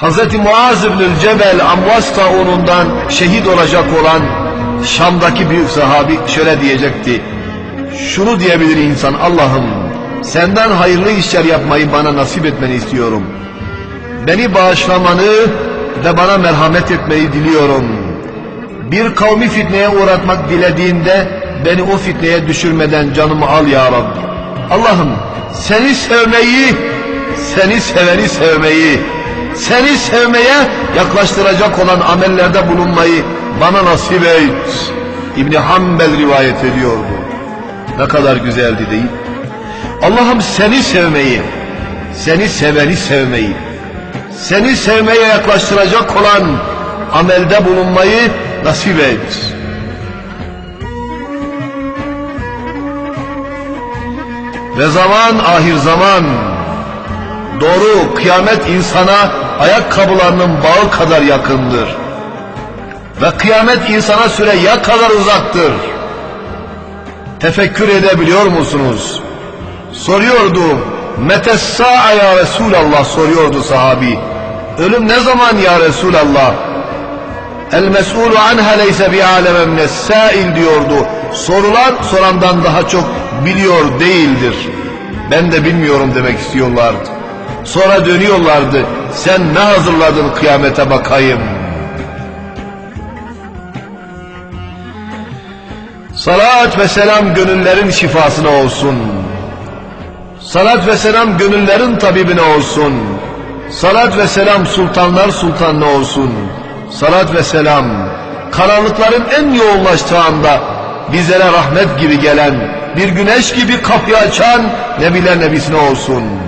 Hz. Muaz İbnül Cebel Amvas taunundan şehit olacak olan Şam'daki büyük sahabi şöyle diyecekti. Şunu diyebilir insan Allah'ım senden hayırlı işler yapmayı bana nasip etmeni istiyorum. Beni bağışlamanı ve bana merhamet etmeyi diliyorum. Bir kavmi fitneye uğratmak dilediğinde beni o fitneye düşürmeden canımı al ya Rabbi. Allah'ım seni sevmeyi, seni seveni sevmeyi, seni sevmeye yaklaştıracak olan amellerde bulunmayı bana nasip et. İbni Hanbel rivayet ediyordu. Ne kadar güzeldi değil. Allah'ım seni sevmeyi, seni seveni sevmeyi, seni sevmeye yaklaştıracak olan amelde bulunmayı nasip et. Ve zaman ahir zaman doğru kıyamet insana ayakkabılarının bağı kadar yakındır. Ve kıyamet insana süre ya kadar uzaktır. Tefekkür edebiliyor musunuz? Soruyordu. Metessa'a ya Resulallah soruyordu sahabi. Ölüm ne zaman ya Resulallah? El mes'ulu anha leyse bi aleme minessail diyordu. Sorular sorandan daha çok biliyor değildir. Ben de bilmiyorum demek istiyorlardı. Sonra dönüyorlardı. Sen ne hazırladın kıyamete bakayım. Salat ve selam gönüllerin şifasına olsun. Salat ve selam gönüllerin tabibine olsun. Salat ve selam sultanlar sultanına olsun. Salat ve selam karanlıkların en yoğunlaştığı anda bizlere rahmet gibi gelen bir güneş gibi kapıyı açan Nebiler Nebisine olsun.